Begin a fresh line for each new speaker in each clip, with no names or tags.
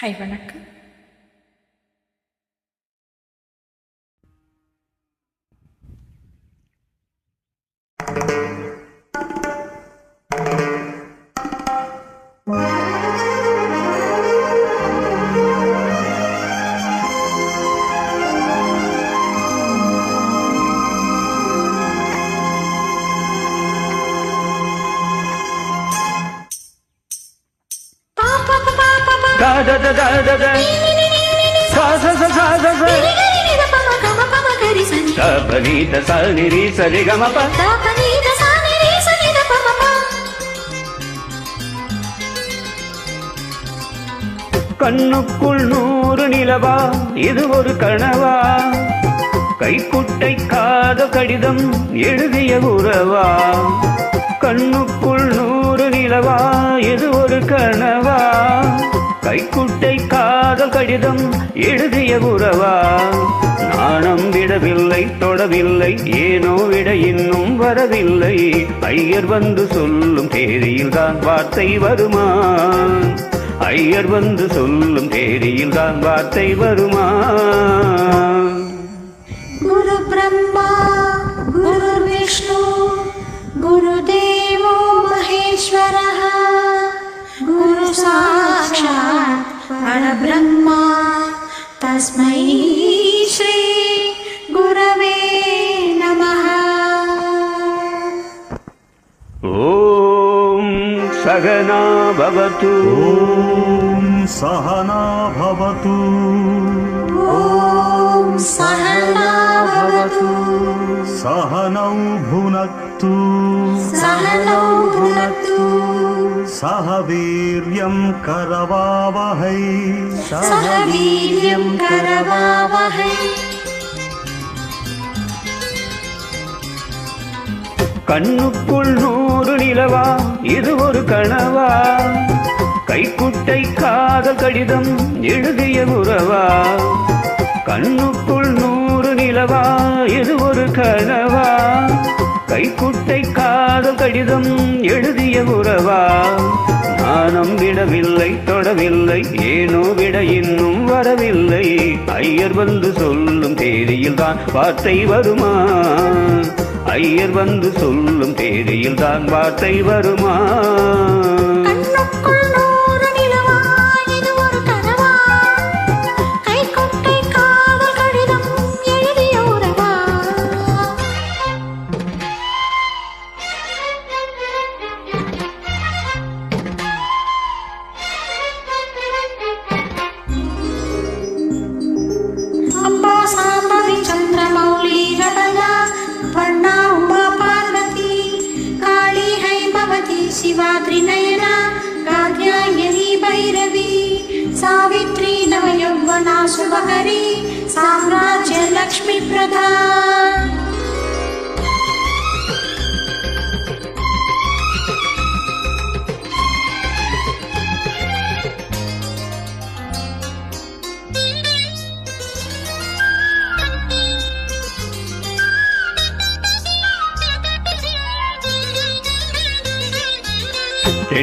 Hi வணக்கம்.
Sa ni ri sa ri ga ma pa. கண்ணுக்குள் நூறு நிலவா இது ஒரு கனவா? கைக்குட்டை காத கடிதம் எழுதிய உறவா? கண்ணுக்குள் நூறு நிலவா இது ஒரு கனவா? கைக்குட்டை காதல் கடிதம் எழுதிய உறவா நாணம் விடவில்லை தொடவில்லை ஏனோ விட இன்னும் வரவில்லை. ஐயர் வந்து சொல்லும் தேதியில் தான் வார்த்தை வருமா? ஐயர் வந்து சொல்லும் தேதியில் தான் வார்த்தை வருமா?
குரு பிரம்மா குரு விஷ்ணு குரு साक्षात् परब्रह्मा तस्मै श्री गुरवे नमः
ॐ सगना भवतु
ॐ सहना भवतु
ॐ सहना भवतु
सहनौ भुनक्तु
सहनौ भुनक्तु
சகவீரியம்
கரவாவகை. சகவீரியம் கரவாவகை.
கண்ணுக்குள் நூறு நிலவா இது ஒரு கனவா? கைக்குட்டை காதல் கடிதம் எழுதிய உறவா? கண்ணுக்குள் நூறு நிலவா இது ஒரு கனவா? கைக்குட்டை காதல் கடிதம் எழுதிய உறவா? நானும் விடவில்லை தொடவில்லை ஏனோ விட இன்னும் வரவில்லை. ஐயர் வந்து சொல்லும் தேதியில் தான் வார்த்தை வருமா? ஐயர் வந்து சொல்லும் தேதியில் தான் வார்த்தை வருமா?
शिवा त्रिनयना गार्ग्यायनी भैरवी सावित्री नवयौवना शुभकरी साम्राज्य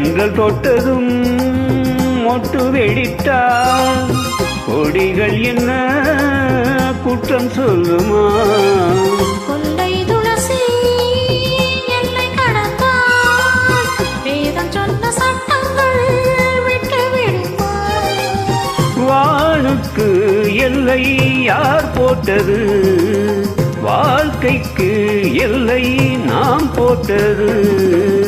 கண்கள் தொட்டதும் மொட்டு வெடித்தால் கொடிகள் என்ன குற்றம் சொல்லுமா?
கொண்டை எல்லை
யார் போட்டது? வாழ்க்கைக்கு எல்லை நாம் போட்டது.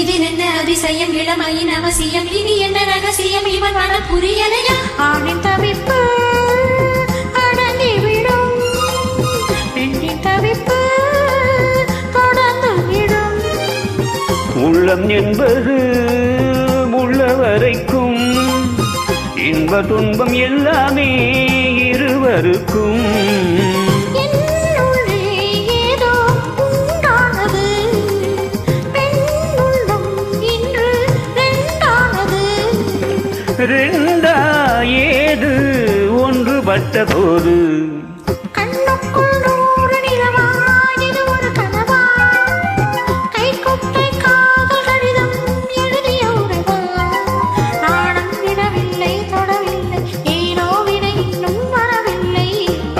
இதில் என்ன அதிசயம்? இளமையின் அவசியம். இனி என்ன ரகசியம்? இவன் வர புரியலையா ஆணின் தவிப்பு அடங்கிவிடும் பெண்ணின் தவிப்பு தொடர்ந்துவிடும்.
உள்ளம் என்பது உள்ள வரைக்கும் இன்ப துன்பம் எல்லாமே இருவருக்கும்.
இன்னும் வரவில்லை.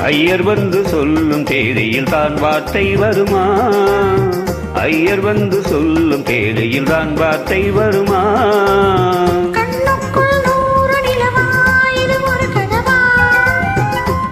ஐயர் வந்து சொல்லும் தேதியில் தான் வார்த்தை வருமா? ஐயர் வந்து சொல்லும் தேதியில் தான் வார்த்தை வருமா?